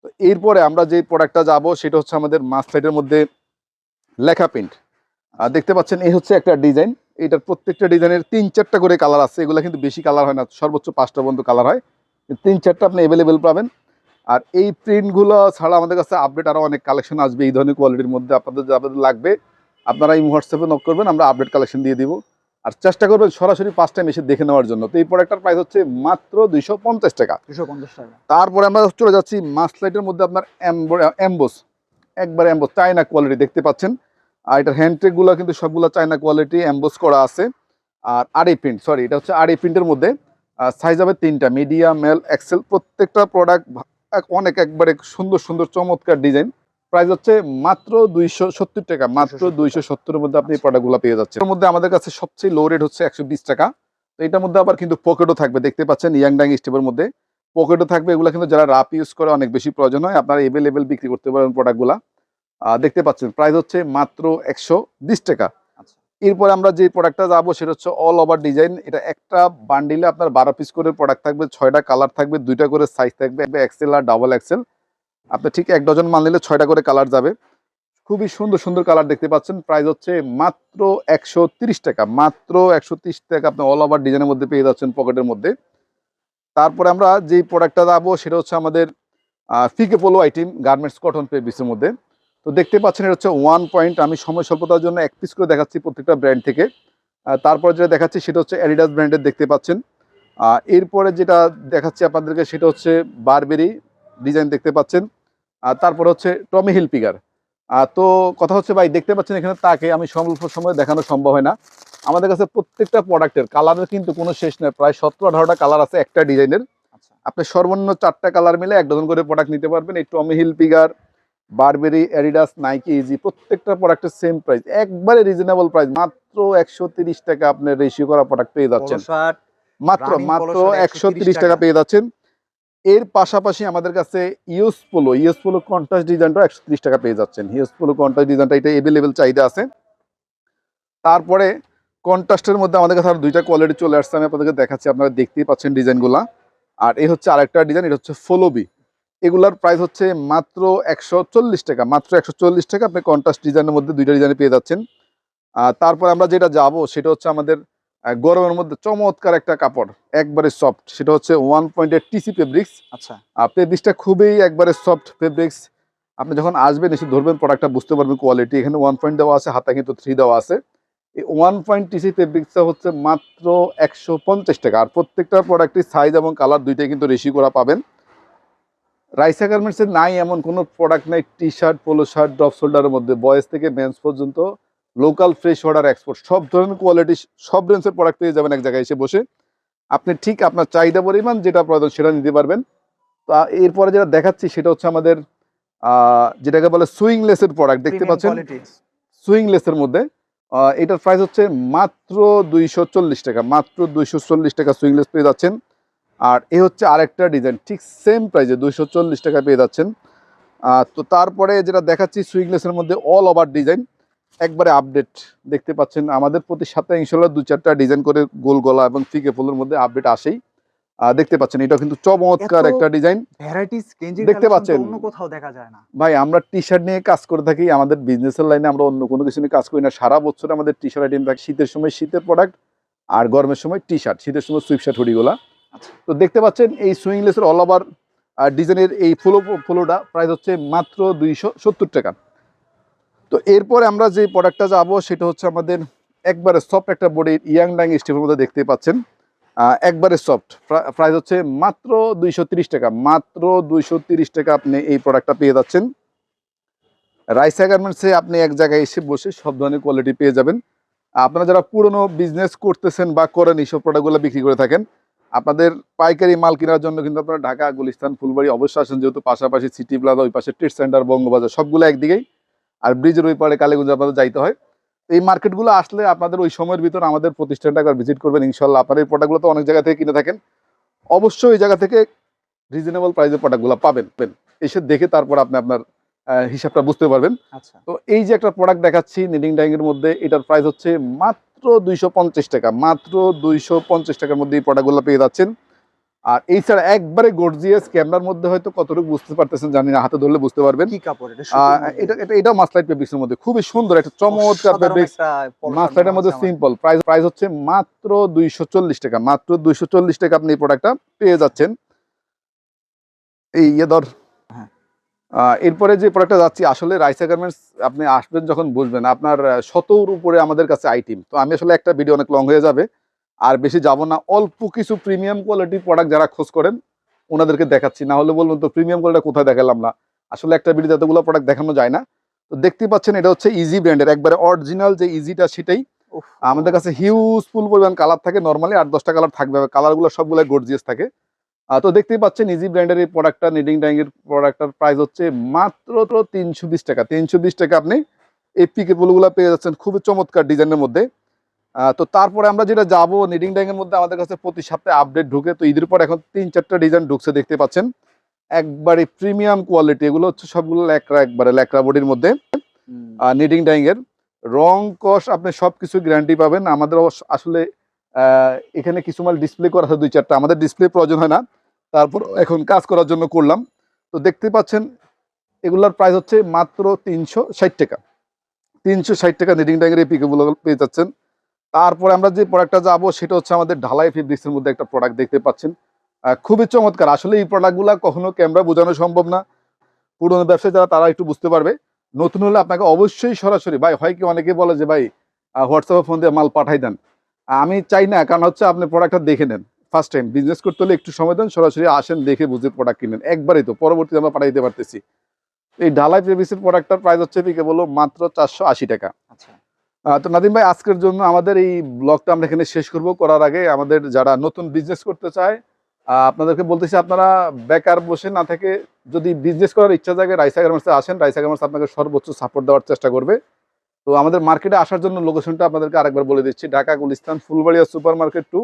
তো এরপরে আমরা যে প্রোডাক্টটা যাব সেটা হচ্ছে আমাদের মাসলাইটের মধ্যে লেখা প্রিন্ট আর দেখতে পাচ্ছেন এই হচ্ছে একটা ডিজাইন। এটার প্রত্যেকটা ডিজাইনের তিন চারটা করে কালার আছে। এগুলো কিন্তু বেশি কালার হয় না সর্বোচ্চ পাঁচটা পর্যন্ত কালার হয়। তিন চারটা আপনি অ্যাভেলেবেল পাবেন। আর এই প্রিন্টগুলো ছাড়া আমাদের কাছে আপডেট আরও অনেক কালেকশন আসবে। এই ধরনের কোয়ালিটির মধ্যে আপনাদের যা আপনাদের লাগবে আপনারা এই হোয়াটসঅ্যাপে নক করবেন আমরা আপডেট কালেকশন দিয়ে দিব। আর চেষ্টা করবেন সরাসরি পাঁচ টাইম এসে দেখে নেওয়ার জন্য। তো এই প্রোডাক্টটার প্রাইস হচ্ছে মাত্র দুইশো পঞ্চাশ টাকা।
দুশো পঞ্চাশ টাকা।
তারপরে আমরা চলে যাচ্ছি মাসলাইটের মধ্যে আপনার অ্যাম্বোস একবার অ্যাম্বোস চায়না কোয়ালিটি দেখতে পাচ্ছেন। আর এটার হ্যান্ডটেকগুলো কিন্তু সবগুলো চায়না কোয়ালিটি অ্যাম্বোস করা আছে। আর আড়ি প্রিন্ট সরি এটা হচ্ছে আড়ি প্রিন্টের মধ্যে সাইজ হবে তিনটা মিডিয়াম মেল এক্সেল প্রত্যেকটা প্রোডাক্ট অনেক একবারে সুন্দর সুন্দর চমৎকার ডিজাইন প্রাইস হচ্ছে মাত্র দুইশো সত্তর টাকা মাত্র
270
দুইশো সত্তরের মধ্যে আপনি এই। প্রোডাক্টগুলো পেয়ে যাচ্ছেন। এর মধ্যে আমাদের কাছে সবচেয়ে লো রেট হচ্ছে একশো বিশ টাকা। তো এটার মধ্যে আবার কিন্তু পকেটও থাকবে দেখতে পাচ্ছেন ইয়াং ডাং স্টেপের মধ্যে। পকেটও থাকবে এগুলো কিন্তু যারা রাপ ইউজ করে অনেক বেশি প্রয়োজন হয় আপনারা এভেলেবেল বিক্রি করতে পারেন প্রোডাক্টগুলা দেখতে পাচ্ছেন। প্রাইস হচ্ছে মাত্র একশো বিশ টাকা।
আচ্ছা।
এরপরে আমরা যে প্রোডাক্টটা যাব সেটা হচ্ছে অল ওভার ডিজাইন এটা একটা বান্ডিলে আপনার বারো পিস করে প্রোডাক্ট থাকবে ছয়টা কালার থাকবে দুইটা করে সাইজ থাকবে এক্সেল আর ডাবল এক্সেল আপনি ঠিক এক ডজন মাল নিলে ছয়টা করে কালার যাবে। খুবই সুন্দর সুন্দর কালার দেখতে পাচ্ছেন। প্রাইস হচ্ছে মাত্র একশো তিরিশ টাকা। মাত্র একশো তিরিশ টাকা আপনি অল ওভার ডিজাইনের মধ্যে পেয়ে যাচ্ছেন পকেটের মধ্যে। তারপরে আমরা যেই প্রোডাক্টটা যাব সেটা হচ্ছে আমাদের pique polo item garments cotton ফেব্রিক্সের মধ্যে। তো দেখতে পাচ্ছেন এটা হচ্ছে ওয়ান পয়েন্ট আমি সময় স্বল্পতার জন্য এক পিস করে দেখাচ্ছি প্রত্যেকটা ব্র্যান্ড থেকে। তারপরে যেটা দেখাচ্ছি সেটা হচ্ছে অ্যাডিডাস ব্র্যান্ডের দেখতে পাচ্ছেন। এরপরে যেটা দেখাচ্ছি আপনাদেরকে সেটা হচ্ছে বারবেরি ডিজাইন দেখতে পাচ্ছেন। আর তারপর হচ্ছে টমি হিল পিগার তো কথা হচ্ছে ভাই দেখতে পাচ্ছেন এখানে তাকে আমি স্বল্প সময় দেখানো সম্ভব হয় না। আমাদের কাছে প্রত্যেকটা প্রোডাক্টের কালারের কিন্তু কোনো শেষ নেই। প্রায় সতেরো আঠারোটা কালার আছে একটা ডিজাইনের
আচ্ছা।
আপনি সর্বনিম্ন চারটা কালার মিলে এক ডজন করে প্রোডাক্ট নিতে পারবেন। এই Tommy Hilfiger Burberry Adidas Nike easy প্রত্যেকটা প্রোডাক্টের সেম প্রাইস একবারে রিজনেবল প্রাইস মাত্র একশো তিরিশ টাকা আপনার রেশিও করা প্রোডাক্ট পেয়ে যাচ্ছেন। মাত্র মাত্র একশো তিরিশ টাকা। পেয়ে যাচ্ছেন। এর পাশাপাশি আমাদের কাছে US polo US polo contrast ডিজাইনটা একশো তিরিশ টাকা পেয়ে যাচ্ছেন। ইউস পোলো কন্ট্রাস্ট ডিজাইনটা এটা এভেলেবেল চাহিদা আছে। তারপরে কন্ট্রাস্টের মধ্যে আমাদের কাছে আরও দুইটা কোয়ালিটি চলে আসছে আমি আপনাদেরকে দেখাচ্ছি আপনারা দেখতেই পাচ্ছেন ডিজাইনগুলা আর এই হচ্ছে আরেকটা ডিজাইন এটা হচ্ছে ফলোবি এগুলার প্রাইস হচ্ছে মাত্র একশো চল্লিশ টাকা। মাত্র একশো চল্লিশ টাকা আপনি কন্ট্রাস্ট ডিজাইনের মধ্যে দুইটা ডিজাইনে পেয়ে যাচ্ছেন। আর তারপর আমরা যেটা যাব সেটা হচ্ছে আমাদের গরমের মধ্যে চমৎকার একটা কাপড় একবারে সফট সেটা হচ্ছে ওয়ান পয়েন্টের টিসি ফেব্রিক্স
আচ্ছা।
ফেব্রিক্সটা খুবই একবারে সফট ফেব্রিক্স আপনি যখন আসবেন এসে ধরবেন প্রোডাক্টটা বুঝতে পারবেন কোয়ালিটি এখানে ওয়ান পয়েন্ট দেওয়া আছে হাতা কিন্তু থ্রি দেওয়া আছে। এই ওয়ান পয়েন্ট টিসি ফেব্রিক্সটা হচ্ছে মাত্র একশো পঞ্চাশ টাকা। আর প্রত্যেকটা প্রোডাক্টের সাইজ এবং কালার দুইটাই কিন্তু রেশি করা পাবেন। রাইসা গার্মেন্টসের নাই এমন কোনো প্রোডাক্ট নাই T shirt polo shirt drop শোল্ডারের মধ্যে বয়েজ থেকে মেন্স পর্যন্ত লোকাল ফ্রেশ অর্ডার এক্সপোর্ট সব ধরনের কোয়ালিটি সব রেঞ্জের প্রোডাক্ট পেয়ে যাবেন এক জায়গায় এসে বসে। আপনি ঠিক আপনার চাহিদা পরিমাণ যেটা প্রয়োজন সেটা নিতে পারবেন। তো এরপরে যেটা দেখাচ্ছি সেটা হচ্ছে আমাদের যেটাকে বলে সুইংলেসের প্রোডাক্ট দেখতে পাচ্ছেন? সুইংলেসের মধ্যে এটার প্রাইস হচ্ছে মাত্র দুইশো চল্লিশ টাকা মাত্র দুইশো চল্লিশ টাকা সুইংলেস পেয়ে যাচ্ছেন। আর এ হচ্ছে আরেকটা ডিজাইন ঠিক সেম প্রাইসে দুইশো চল্লিশ টাকা পেয়ে যাচ্ছেন। তো তারপরে যেটা দেখাচ্ছি সুইগলেসের মধ্যে অল ওভার ডিজাইন একবারে আপডেট দেখতে পাচ্ছেন। আমাদের প্রতি সপ্তাহে ইনশাল্লাহ দু চারটা ডিজাইন করে গোল গলা এবং ফিকে ফুলের মধ্যে আপডেট আসেই। দেখতে পাচ্ছেন এটা কিন্তু চমৎকার একটা ডিজাইন
ভ্যারাইটিস
দেখতে পাচ্ছেন।
অন্য কোথাও দেখা যায় না।
ভাই আমরা টি শার্ট নিয়ে কাজ করে থাকি আমাদের বিজনেসের লাইনে আমরা অন্য কোনো কিছু নিয়ে কাজ করি না। সারা বছর আমাদের টি শার্ট আইটেম থাকে। শীতের সময় শীতের প্রোডাক্ট আর গরমের সময় টি শার্ট শীতের সময় সুইপ শার্ট হুডিগুলা। তো দেখতে পাচ্ছেন এই সুইংলেসের অল ওভার ডিজাইনের এই ফুলো, ফুলোটা প্রাইস হচ্ছে মাত্র দুইশো সত্তর টাকা। তো এরপরে আমরা যে প্রোডাক্টটা যাব, সেটা হচ্ছে আমাদের একবারে সফট একটা বডি ইয়াং ডাইং স্টিফের মধ্যে দেখতে পাচ্ছেন। একবারে সফট প্রাইস হচ্ছে মাত্র দুইশো টাকা। মাত্র দুইশো টাকা আপনি এই প্রোডাক্টটা পেয়ে যাচ্ছেন। রাইসা গার্মেন্টসে আপনি এক জায়গায় এসে বসে সব ধরনের কোয়ালিটি পেয়ে যাবেন। আপনারা যারা পুরনো বিজনেস করতেছেন বা করেন, এইসব প্রোডাক্টগুলো বিক্রি করে থাকেন আপনাদের পাইকারি মাল কেনার জন্য কিন্তু আপনারা ঢাকা, গুলিস্তান, ফুলবাড়ি অবশ্যই আসেন যেহেতু পাশাপাশি সিটি প্লাজা, ওই পাশে ট্রেড সেন্টার, বঙ্গবাজার, সবগুলো একদিকেই। আর ব্রিজের ওই পারে কালীগঞ্জ আপনাদের যাইতে হয়। এই মার্কেটগুলো আসলে আপনাদের ওই সময়ের ভিতর আমাদের প্রতিষ্ঠানটা একবার ভিজিট করবেন, ইনশাল্লাহ। আপনার এই প্রোডাক্টগুলো তো অনেক জায়গা থেকে কিনে থাকেন। অবশ্যই ওই জায়গা থেকে রিজনেবল প্রাইসে প্রোডাক্টগুলো পাবেন। এসে দেখে তারপর আপনি আপনার হিসাবটা বুঝতে পারবেন।
আচ্ছা।
তো এই যে একটা প্রোডাক্ট দেখাচ্ছি নিডিং ডাইং এর মধ্যে এটার প্রাইস হচ্ছে মাত্র দুইশো পঞ্চাশ টাকা। মাত্র দুইশো পঞ্চাশ টাকার মধ্যে এই প্রোডাক্টগুলো পেয়ে যাচ্ছেন। আর এই ছাড়া একবারে গর্জিয়াস ক্যামেরার মধ্যে হয়তো কতটুকু বুঝতে পারতেছেন জানি না হাতে ধরলে বুঝতে পারবেন।
কি কাপড় এটা।
এটা এটা মাসলাইট ফেব্রিক্সের মধ্যে। খুবই সুন্দর একটা চমৎকার ফেব্রিক্স মাসলাইটের মধ্যে। সিম্পল প্রাইস প্রাইস হচ্ছে মাত্র দুইশো চল্লিশ টাকা। মাত্র দুইশো চল্লিশ টাকা আপনি এই প্রোডাক্টটা পেয়ে যাচ্ছেন। এই ইয়ে ধর এরপরে যে প্রোডাক্টটা যাচ্ছি আসলে রাইসা গার্মেন্টস আপনি আসবেন যখন বুঝবেন। আপনার শতর উপরে আমাদের কাছে আইটেম তো আমি আসলে একটা ভিডিও অনেক লং হয়ে যাবে। আর বেশি যাব না। অল্প কিছু প্রিমিয়াম কোয়ালিটির প্রোডাক্ট যারা খোঁজ করেন ওনাদেরকে দেখাচ্ছি। না হলে বলুন তো প্রিমিয়াম কোয়ালিটি কোথায় দেখালাম না? আসলে একটা ভিডিও যতগুলো প্রোডাক্ট দেখানো যায় না। তো দেখতেই পাচ্ছেন এটা হচ্ছে ইজি ব্র্যান্ডের একবারে অরিজিনাল যে ইজিটা সেটাই। আমাদের কাছে হিউজফুল পরিমাণ কালার থাকে নর্মালি আট দশটা কালার থাকবে। কালারগুলো সবগুলো গর্জিয়াস থাকে। তো দেখতেই পাচ্ছেন ইজি ব্র্যান্ডের এই প্রোডাক্টটা নিডিং ডাইং এর প্রোডাক্টটার প্রাইস হচ্ছে মাত্র তো তিনশো বিশ টাকা। তিনশো বিশ টাকা আপনি এই পিকে ফুলগুলো পেয়ে যাচ্ছেন খুবই চমৎকার ডিজাইনের মধ্যে। তো তারপরে আমরা যেটা যাব নিডিং ডাইং এর মধ্যে আমাদের কাছে প্রতি সপ্তাহে আপডেট ঢুকে তো ঈদের পর এখন তিন চারটা ডিজাইন ঢুকছে দেখতে পাচ্ছেন। একবারে প্রিমিয়াম কোয়ালিটি এগুলো হচ্ছে সবগুলো ল্যাকড়া একবারে ল্যাকড়া বডির মধ্যে। নিডিং ডাইং এর রং কস আপনি সব কিছু গ্যারান্টি পাবেন। আমাদের আসলে এখানে কিছু মাল ডিসপ্লে করা আছে দুই চারটা। আমাদের ডিসপ্লে প্রয়োজন হয় না। তারপর এখন কাজ করার জন্য করলাম। তো দেখতে পাচ্ছেন, এগুলোর প্রাইস হচ্ছে মাত্র তিনশো ষাট টাকা। তিনশো ষাট টাকা নিডিং ট্যাঙ্গের এই পিকগুলো পেয়ে যাচ্ছেন। তারপরে আমরা যে প্রোডাক্টটা যাব, সেটা হচ্ছে আমাদের ঢালাই ফেব্রিক্সের মধ্যে একটা প্রোডাক্ট দেখতে পাচ্ছেন। খুবই চমৎকার। আসলে এই প্রোডাক্টগুলো কখনো ক্যামেরা বোঝানো সম্ভব না। পুরোনো ব্যবসায় যারা, তারা একটু বুঝতে পারবে। নতুন হলে আপনাকে অবশ্যই সরাসরি, ভাই, হয় কি অনেকে বলে যে, ভাই হোয়াটসঅ্যাপে ফোন দিয়ে মাল পাঠাই দেন। আমি চাই না, কারণ হচ্ছে আপনি প্রোডাক্টটা দেখে নেন। ফার্স্ট টাইম বিজনেস করতে হলে একটু সময় দেন সরাসরি আসেন দেখে বুঝে প্রোডাক্ট কিনেন। একবারই তো পরবর্তীতে আমরা পাঠাই দিতে পারতেছি। এই ঢালাই ফেব্রিক্সের প্রোডাক্টটার প্রাইস হচ্ছে পিকে বলো মাত্র চারশো আশি টাকা।
আচ্ছা।
তো নাদিম ভাই আজকের জন্য আমাদের এই ব্লগটা আমরা এখানে শেষ করব। করার আগে আমাদের যারা নতুন বিজনেস করতে চায় আপনাদেরকে বলতেছি আপনারা বেকার বসে না থেকে যদি বিজনেস করার ইচ্ছা জাগে রাইসা গার্মেন্টসে আসেন। রাইসা গার্মেন্টস আপনাকে সর্বোচ্চ সাপোর্ট দেওয়ার চেষ্টা করবে। তো আমাদের মার্কেটে আসার জন্য লোকেশনটা আপনাদেরকে আরেকবার বলে দিচ্ছি। Dhaka Gulistan Fulbaria super market two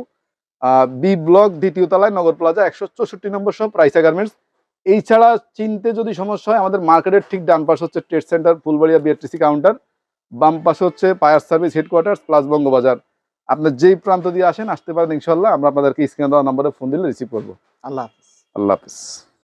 B block দ্বিতীয় তলায় নগর প্লাজা একশো চৌষট্টি নম্বর সহ প্রাইসা গার্মেন্টস এই ছাড়া চিনতে যদি সমস্যা হয় আমাদের মার্কেটের ঠিক ডান পাশে হচ্ছে trade centre Fulbaria BRTC counter বাম পাশে হচ্ছে fire service headquarter plus Bangabazar. আপনার যেই প্রান্ত দিয়ে আসেন আসতে পারেন ইনশাল্লাহ আমরা আপনাদেরকে স্ক্রিনে দেওয়া নম্বরে ফোন দিলে রিসিভ করব।
আল্লাহ হাফিজ।
আল্লাহ হাফিজ।